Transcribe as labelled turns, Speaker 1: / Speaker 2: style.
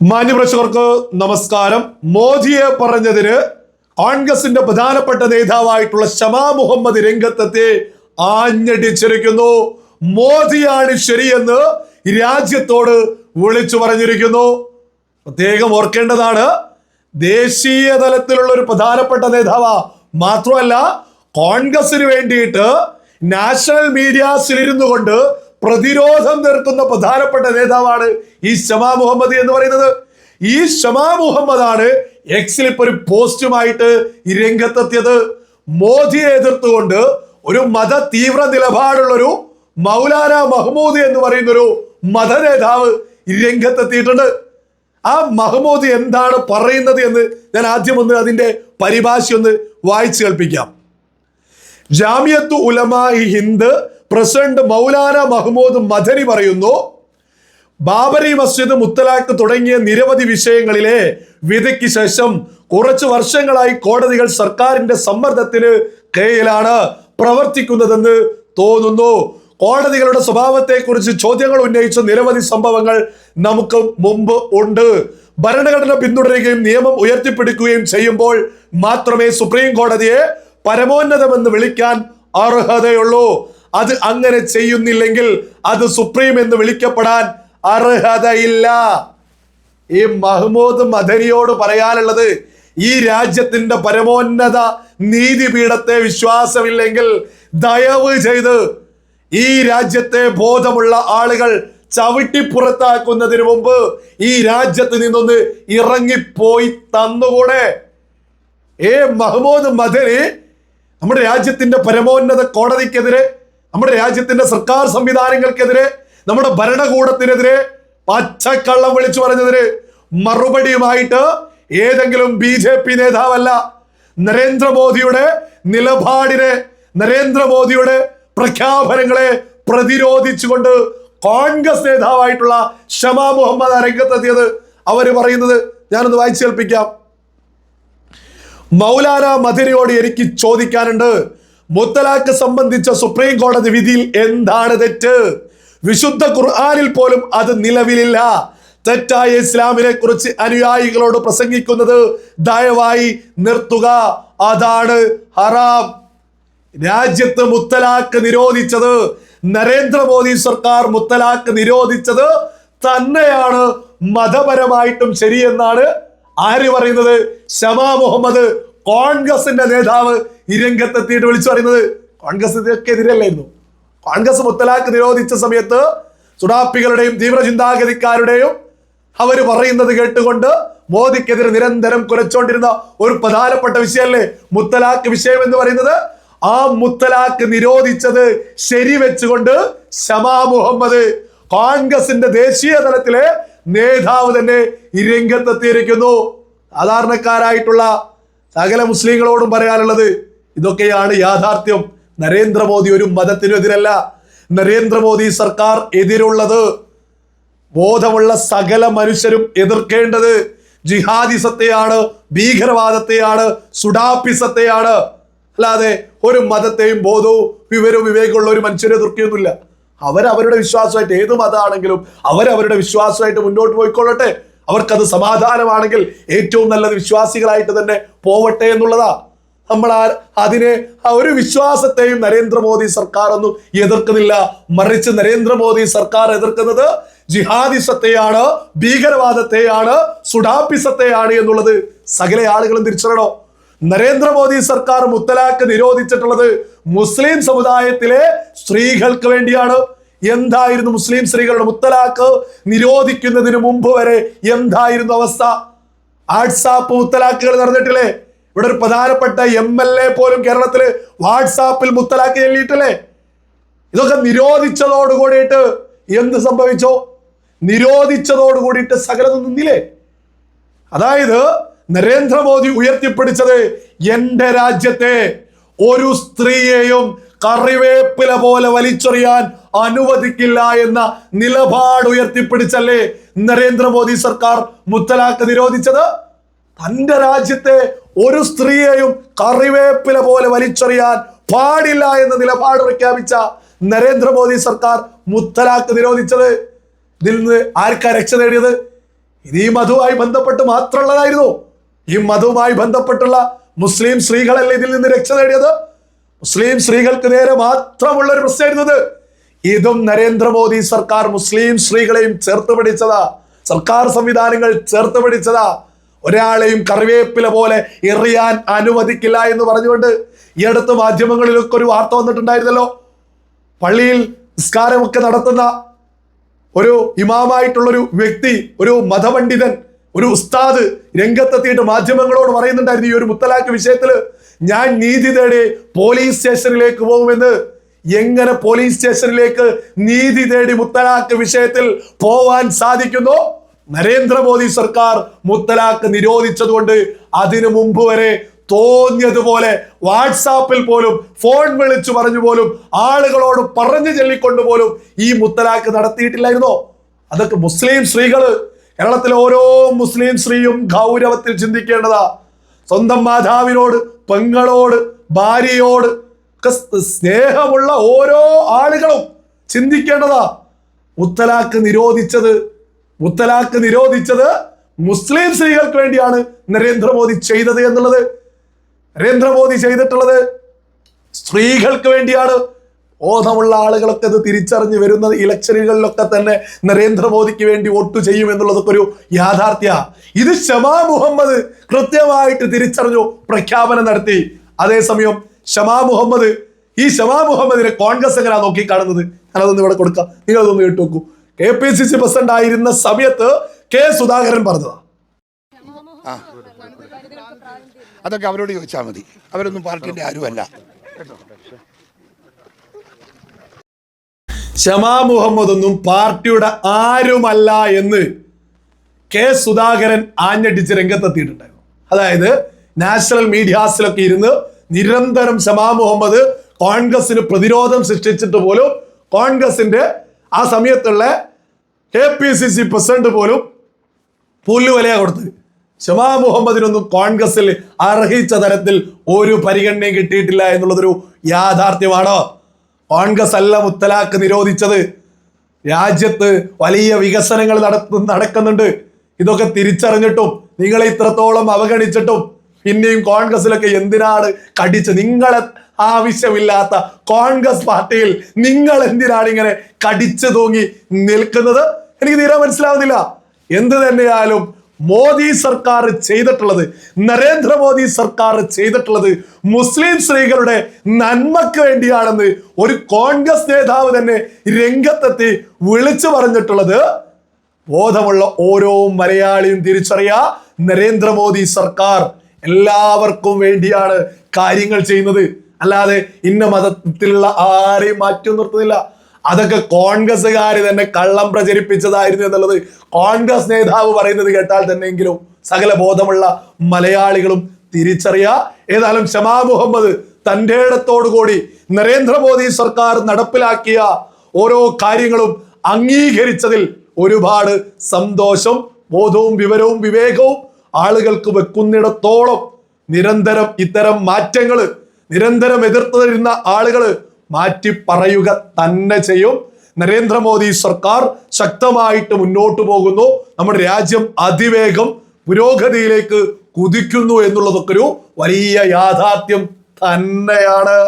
Speaker 1: മാന്യപ്രേക്ഷകർക്ക് നമസ്കാരം. മോദിയെ പറഞ്ഞതിന് കോൺഗ്രസിന്റെ പ്രധാനപ്പെട്ട നേതാവായിട്ടുള്ള ഷമാ മുഹമ്മദ് രംഗത്തെത്തി ആഞ്ഞടിച്ചിരിക്കുന്നു. മോദിയാണ് ശരിയെന്ന് രാജ്യത്തോട് വിളിച്ചു പറഞ്ഞിരിക്കുന്നു. പ്രത്യേകം ഓർക്കേണ്ടതാണ് ദേശീയ തലത്തിലുള്ള ഒരു പ്രധാനപ്പെട്ട നേതാവ മാത്രമല്ല കോൺഗ്രസിന് വേണ്ടിയിട്ട് നാഷണൽ മീഡിയാസിലിരുന്നു കൊണ്ട് പ്രതിരോധം നിർത്തുന്ന പ്രധാനപ്പെട്ട നേതാവാണ് ഈ ഷമാ മുഹമ്മദ് എന്ന് പറയുന്നത്. ഈ ഷമാ മുഹമ്മദാണ് എക്സിൽ ഇപ്പൊ ഒരു പോസ്റ്റുമായിട്ട് രംഗത്തെത്തിയത്. മോദിയെ എതിർത്തുകൊണ്ട് ഒരു മത തീവ്ര നിലപാടുള്ളൊരു മൗലാന മഹ്മൂദ് എന്ന് പറയുന്ന ഒരു മത നേതാവ് രംഗത്തെത്തിയിട്ടുണ്ട്. ആ മഹ്മൂദ് എന്താണ് പറയുന്നത് എന്ന് ഞാൻ ആദ്യം ഒന്ന് അതിന്റെ പരിഭാഷ ഒന്ന് വായിച്ചു കേൾപ്പിക്കാം. ജാമിയത്തു ഉലമ ഹിന്ദ് പ്രസിഡന്റ് മൗലാന മഹ്മൂദ് മദനി പറയുന്നു ബാബരി മസ്ജിദ് മുത്തലാഖ് തുടങ്ങിയ നിരവധി വിഷയങ്ങളിലെ വിധിക്ക് ശേഷം കുറച്ച് വർഷങ്ങളായി കോടതികൾ സർക്കാരിന്റെ സമ്മർദ്ദത്തിന് കീഴിലാണ് പ്രവർത്തിക്കുന്നതെന്ന് തോന്നുന്നു. കോടതികളുടെ സ്വഭാവത്തെക്കുറിച്ച് ചോദ്യങ്ങൾ ഉന്നയിച്ച നിരവധി സംഭവങ്ങൾ നമുക്ക് മുമ്പ് ഉണ്ട്. ഭരണഘടന പിന്തുടരുകയും നിയമം ഉയർത്തിപ്പിടിക്കുകയും ചെയ്യുമ്പോൾ മാത്രമേ സുപ്രീം കോടതിയെ പരമോന്നതമെന്ന് വിളിക്കാൻ അർഹതയുള്ളൂ. അത് അങ്ങനെ ചെയ്യുന്നില്ലെങ്കിൽ അത് സുപ്രീം എന്ന് വിളിക്കപ്പെടാൻ അർഹതയില്ല. ഈ മഹ്മൂദ് മദനിയോട് പറയാനുള്ളത് ഈ രാജ്യത്തിന്റെ പരമോന്നത നീതിപീഠത്തെ വിശ്വാസമില്ലെങ്കിൽ ദയവ് ചെയ്ത് ഈ രാജ്യത്തെ ബോധമുള്ള ആളുകൾ ചവിട്ടി പുറത്താക്കുന്നതിന് മുമ്പ് ഈ രാജ്യത്ത് നിന്നൊന്ന് ഇറങ്ങിപ്പോയി തന്നുകൂടെ. ഏ മഹ്മൂദ് മദനി നമ്മുടെ രാജ്യത്തിന്റെ പരമോന്നത കോടതിക്കെതിരെ നമ്മുടെ രാജ്യത്തിന്റെ സർക്കാർ സംവിധാനങ്ങൾക്കെതിരെ നമ്മുടെ ഭരണകൂടത്തിനെതിരെ പച്ചക്കള്ളം വിളിച്ചു പറഞ്ഞതിന് മറുപടിയുമായിട്ട് ഏതെങ്കിലും ബി ജെ പി നേതാവല്ല നരേന്ദ്രമോദിയുടെ നിലപാടിനെ നരേന്ദ്രമോദിയുടെ പ്രഖ്യാപനങ്ങളെ പ്രതിരോധിച്ചുകൊണ്ട് കോൺഗ്രസ് നേതാവായിട്ടുള്ള ഷമാ മുഹമ്മദ് രംഗത്തെത്തിയത് അവർ പറയുന്നത് ഞാനൊന്ന് വായിച്ചു കേൾപ്പിക്കാം മൗലാന മധുരയോട് എനിക്ക് ചോദിക്കാനുണ്ട്. മുത്തലാഖ് സംബന്ധിച്ച സുപ്രീം കോടതി വിധിയിൽ എന്താണ് തെറ്റ്? വിശുദ്ധ ഖുർആാനിൽ പോലും അത് നിലവിലില്ല. തെറ്റായ ഇസ്ലാമിനെ കുറിച്ച് അനുയായികളോട് പ്രസംഗിക്കുന്നത് ദയവായി നിർത്തുക. അതാണ് ഹറാം. രാജ്യത്ത് മുത്തലാഖ് നിരോധിച്ചത് നരേന്ദ്രമോദി സർക്കാർ മുത്തലാഖ് നിരോധിച്ചത് തന്നെയാണ്. മതപരമായിട്ടും ശരിയെന്നാണ് ആര് പറയുന്നത്? ഷമാ മുഹമ്മദ് കോൺഗ്രസിന്റെ നേതാവ് ഈ രംഗത്തെത്തിയിട്ട് വിളിച്ചു പറയുന്നത് കോൺഗ്രസ് ഇതൊക്കെ എതിരല്ലായിരുന്നു കോൺഗ്രസ് മുത്തലാഖ് നിരോധിച്ച സമയത്ത് സുഡാപ്പികളുടെയും തീവ്ര ചിന്താഗതിക്കാരുടെയും അവർ പറയുന്നത് കേട്ടുകൊണ്ട് മോദിക്കെതിരെ നിരന്തരം കുറച്ചുകൊണ്ടിരുന്ന ഒരു പ്രധാനപ്പെട്ട വിഷയമല്ലേ മുത്തലാഖ് വിഷയം എന്ന് പറയുന്നത്? ആ മുത്തലാഖ് നിരോധിച്ചത് ശരി വെച്ചുകൊണ്ട് ഷമാ മുഹമ്മദ് കോൺഗ്രസിന്റെ ദേശീയ തലത്തിലെ നേതാവ് തന്നെ ഈ രംഗത്തെത്തിയിരിക്കുന്നു. സാധാരണക്കാരായിട്ടുള്ള സകല മുസ്ലിങ്ങളോടും പറയാനുള്ളത് ഇതൊക്കെയാണ് യാഥാർത്ഥ്യം. നരേന്ദ്രമോദി ഒരു മതത്തിനെതിരല്ല. നരേന്ദ്രമോദി സർക്കാർ എതിരുള്ളത്. ബോധമുള്ള സകല മനുഷ്യരും എതിർക്കേണ്ടത് ജിഹാദിസത്തെയാണ് ഭീകരവാദത്തെയാണ് സുഡാപ്പിസത്തെയാണ്. അല്ലാതെ ഒരു മതത്തെയും ബോധവും വിവരവും വിവേകമുള്ള ഒരു മനുഷ്യരെ എതിർക്കുകയൊന്നുമില്ല. അവരവരുടെ വിശ്വാസമായിട്ട് ഏത് മതമാണെങ്കിലും അവരവരുടെ വിശ്വാസമായിട്ട് മുന്നോട്ട് പോയിക്കൊള്ളട്ടെ. അവർക്കത് സമാധാനമാണെങ്കിൽ ഏറ്റവും നല്ലത് വിശ്വാസികളായിട്ട് തന്നെ പോവട്ടെ എന്നുള്ളതാ. നമ്മൾ ആ അതിനെ ആ ഒരു വിശ്വാസത്തെയും നരേന്ദ്രമോദി സർക്കാർ ഒന്നും എതിർക്കുന്നില്ല. മറിച്ച് നരേന്ദ്രമോദി സർക്കാർ എതിർക്കുന്നത് ജിഹാദിസത്തെയാണ് ഭീകരവാദത്തെയാണ് സുഡാപ്പിസത്തെയാണ് എന്നുള്ളത് സകല ആളുകളും തിരിച്ചറിയണോ? നരേന്ദ്രമോദി സർക്കാർ മുത്തലാഖ് നിരോധിച്ചിട്ടുള്ളത് മുസ്ലിം സമുദായത്തിലെ സ്ത്രീകൾക്ക് വേണ്ടിയാണ്. എന്തായിരുന്നു മുസ്ലിം സ്ത്രീകളുടെ മുത്തലാഖ് നിരോധിക്കുന്നതിന് മുമ്പ് വരെ എന്തായിരുന്നു അവസ്ഥ? വാട്സാപ്പ് മുത്തലാഖുകൾ നടന്നിട്ടില്ലേ? ഇവിടെ ഒരു പ്രധാനപ്പെട്ട എം എൽ എ പോലും കേരളത്തിൽ വാട്സാപ്പിൽ മുത്തലാക്കി ചൊല്ലിയിട്ടില്ലേ? ഇതൊക്കെ നിരോധിച്ചതോട് കൂടിയിട്ട് എന്ത് സംഭവിച്ചോ? നിരോധിച്ചതോട് കൂടിയിട്ട് സകലതും നിന്നില്ലേ? അതായത് നരേന്ദ്രമോദി ഉയർത്തിപ്പിടിച്ചത് എന്റെ രാജ്യത്തെ ഒരു സ്ത്രീയെയും കറിവേപ്പില പോലെ വലിച്ചെറിയാൻ അനുവദിക്കില്ല എന്ന നിലപാട് ഉയർത്തിപ്പിടിച്ചല്ലേ നരേന്ദ്രമോദി സർക്കാർ മുത്തലാഖ് നിരോധിച്ചത്? തന്റെ രാജ്യത്തെ ഒരു സ്ത്രീയെയും കറിവേപ്പില പോലെ വലിച്ചെറിയാൻ പാടില്ല എന്ന നിലപാട് പ്രഖ്യാപിച്ച നരേന്ദ്രമോദി സർക്കാർ മുത്തലാഖ് നിരോധിച്ചത്. ഇതിൽ നിന്ന് ആർക്കാ രക്ഷ നേടിയത്? ഇത് ഈ മധുവുമായി ബന്ധപ്പെട്ട് മാത്രമുള്ളതായിരുന്നു. ഈ മധുവുമായി ബന്ധപ്പെട്ടുള്ള മുസ്ലിം സ്ത്രീകളല്ല ഇതിൽ നിന്ന് രക്ഷ നേടിയത്? മുസ്ലിം സ്ത്രീകൾക്ക് നേരെ മാത്രമുള്ള ഒരു പ്രശ്നമായിരുന്നത്. ഇതും നരേന്ദ്രമോദി സർക്കാർ മുസ്ലിം സ്ത്രീകളെയും ചേർത്ത് പിടിച്ചതാ. സർക്കാർ സംവിധാനങ്ങൾ ചേർത്ത് പിടിച്ചതാ. ഒരാളെയും കറിവേപ്പില പോലെ എറിയാൻ അനുവദിക്കില്ല എന്ന് പറഞ്ഞുകൊണ്ട് ഈ അടുത്ത മാധ്യമങ്ങളിലൊക്കെ ഒരു വാർത്ത വന്നിട്ടുണ്ടായിരുന്നല്ലോ. പള്ളിയിൽ നിസ്കാരമൊക്കെ നടത്തുന്ന ഒരു ഇമാമായിട്ടുള്ളൊരു വ്യക്തി ഒരു മതപണ്ഡിതൻ ഒരു ഉസ്താദ് രംഗത്തെത്തിയിട്ട് മാധ്യമങ്ങളോട് പറയുന്നുണ്ടായിരുന്നു ഈ ഒരു മുത്തലാഖ് വിഷയത്തിൽ ഞാൻ നീതി തേടി പോലീസ് സ്റ്റേഷനിലേക്ക് പോകുമെന്ന്. എങ്ങനെ പോലീസ് സ്റ്റേഷനിലേക്ക് നീതി തേടി മുത്തലാഖ് വിഷയത്തിൽ പോവാൻ സാധിക്കുന്നു? നരേന്ദ്രമോദി സർക്കാർ മുത്തലാഖ് നിരോധിച്ചതുകൊണ്ട് അതിനു മുമ്പ് വരെ തോന്നിയതുപോലെ വാട്സാപ്പിൽ പോലും ഫോൺ വിളിച്ചു പറഞ്ഞു പോലും ആളുകളോട് പറഞ്ഞു ചൊല്ലിക്കൊണ്ട് പോലും ഈ മുത്തലാഖ് നടത്തിയിട്ടില്ലായിരുന്നോ? അതൊക്കെ മുസ്ലിം സ്ത്രീകൾ കേരളത്തിലെ ഓരോ മുസ്ലിം സ്ത്രീയും ഗൗരവത്തിൽ ചിന്തിക്കേണ്ടതാ. സ്വന്തം മാതാവിനോട് പെങ്ങളോട് ഭാര്യയോട് സ്നേഹമുള്ള ഓരോ ആളുകളും ചിന്തിക്കേണ്ടതാ. മുത്തലാഖ് നിരോധിച്ചത് മുത്തലാഖ് നിരോധിച്ചത് മുസ്ലിം സ്ത്രീകൾക്ക് വേണ്ടിയാണ് നരേന്ദ്രമോദി ചെയ്തത് എന്നുള്ളത്. നരേന്ദ്രമോദി ചെയ്തിട്ടുള്ളത് സ്ത്രീകൾക്ക് വേണ്ടിയാണ്. ബോധമുള്ള ആളുകളൊക്കെ ഇത് തിരിച്ചറിഞ്ഞ് വരുന്ന ഇലക്ഷനുകളിലൊക്കെ തന്നെ നരേന്ദ്രമോദിക്ക് വേണ്ടി വോട്ട് ചെയ്യും എന്നുള്ളതൊക്കെ ഒരു യാഥാർത്ഥ്യ. ഇത് ഷമാ മുഹമ്മദ് കൃത്യമായിട്ട് തിരിച്ചറിഞ്ഞു പ്രഖ്യാപനം നടത്തി. അതേസമയം ഷമാ മുഹമ്മദ് ഈ ഷമാ മുഹമ്മദിനെ കോൺഗ്രസ് എങ്ങനെയാ നോക്കി കാണുന്നത് ഞാനതൊന്ന് ഇവിടെ കൊടുക്കാം. നിങ്ങളതൊന്ന് കേട്ടു നോക്കൂ. K P C C president ആയിരുന്ന സമയത്ത് കെ സുധാകരൻ പറഞ്ഞതാ.
Speaker 2: അതൊക്കെ അവരോട് ചോദിച്ചാൽ മതി. അവരൊന്നും പാർട്ടിന്റെ ആരുമല്ല.
Speaker 1: ഷമാ മുഹമ്മദ് ഒന്നും പാർട്ടിയുടെ ആരുമല്ല എന്ന് കെ സുധാകരൻ ആഞ്ഞടിച്ച് രംഗത്തെത്തിയിട്ടുണ്ടായിരുന്നു. അതായത് നാഷണൽ മീഡിയാസിലൊക്കെ ഇരുന്ന് നിരന്തരം ഷമാ മുഹമ്മദ് കോൺഗ്രസിന് പ്രതിരോധം സൃഷ്ടിച്ചിട്ട് പോലും കോൺഗ്രസിന്റെ ആ സമയത്തുള്ള K P C C president പോലും പുല്ലുവലയ കൊടുത്തത്. ഷമാ മുഹമ്മദിനൊന്നും കോൺഗ്രസിൽ അർഹിച്ച തരത്തിൽ ഒരു പരിഗണനയും കിട്ടിയിട്ടില്ല എന്നുള്ളതൊരു യാഥാർത്ഥ്യമാണോ? കോൺഗ്രസ് അല്ല മുത്തലാഖ് നിരോധിച്ചത്. രാജ്യത്ത് വലിയ വികസനങ്ങൾ നടത്തു നടക്കുന്നുണ്ട്. ഇതൊക്കെ തിരിച്ചറിഞ്ഞിട്ടും നിങ്ങളെ ഇത്രത്തോളം അവഗണിച്ചിട്ടും പിന്നെയും കോൺഗ്രസിലൊക്കെ എന്തിനാണ് കടിച്ച് നിങ്ങളെ ആവശ്യമില്ലാത്ത കോൺഗ്രസ് പാർട്ടിയിൽ നിങ്ങൾ എന്തിനാണ് ഇങ്ങനെ കടിച്ചു തൂങ്ങി നിൽക്കുന്നത്? എനിക്ക് തീരെ മനസ്സിലാവുന്നില്ല. എന്ത് തന്നെയായാലും മോദി സർക്കാർ ചെയ്തിട്ടുള്ളത് നരേന്ദ്രമോദി സർക്കാർ ചെയ്തിട്ടുള്ളത് മുസ്ലിം സ്ത്രീകളുടെ നന്മക്ക് വേണ്ടിയാണെന്ന് ഒരു കോൺഗ്രസ് നേതാവ് തന്നെ രംഗത്തെത്തി വിളിച്ചു പറഞ്ഞിട്ടുള്ളത്. ബോധമുള്ള ഓരോ മലയാളിയും തിരിച്ചറിയാ നരേന്ദ്രമോദി സർക്കാർ എല്ലാവർക്കും വേണ്ടിയാണ് കാര്യങ്ങൾ ചെയ്യുന്നത്. അല്ലാതെ ഇന്ന മതത്തിലുള്ള ആരെയും മാറ്റി നിർത്തുന്നില്ല. അതൊക്കെ കോൺഗ്രസ്സുകാർ തന്നെ കള്ളം പ്രചരിപ്പിച്ചതായിരുന്നു എന്നുള്ളത് കോൺഗ്രസ് നേതാവ് പറയുന്നത് കേട്ടാൽ തന്നെയെങ്കിലും സകല ബോധമുള്ള മലയാളികളും തിരിച്ചറിയാ. ഏതായാലും ഷമാ മുഹമ്മദ് തന്റെ ഇടത്തോടുകൂടി നരേന്ദ്രമോദി സർക്കാർ നടപ്പിലാക്കിയ ഓരോ കാര്യങ്ങളും അംഗീകരിച്ചതിൽ ഒരുപാട് സന്തോഷം ബോധവും വിവരവും വിവേകവും ആളുകൾക്ക് വെക്കുന്നിടത്തോളം നിരന്തരം ഇത്തരം മാറ്റങ്ങൾ നിരന്തരം എതിർത്തിരുന്ന ആളുകൾ മാറ്റി പറയുക തന്നെ ചെയ്യും. നരേന്ദ്രമോദി സർക്കാർ ശക്തമായിട്ട് മുന്നോട്ട് പോകുന്നു. നമ്മുടെ രാജ്യം അതിവേഗം പുരോഗതിയിലേക്ക് കുതിക്കുന്നു എന്നുള്ളതൊക്കെ ഒരു വലിയ യാഥാർത്ഥ്യം തന്നെയാണ്.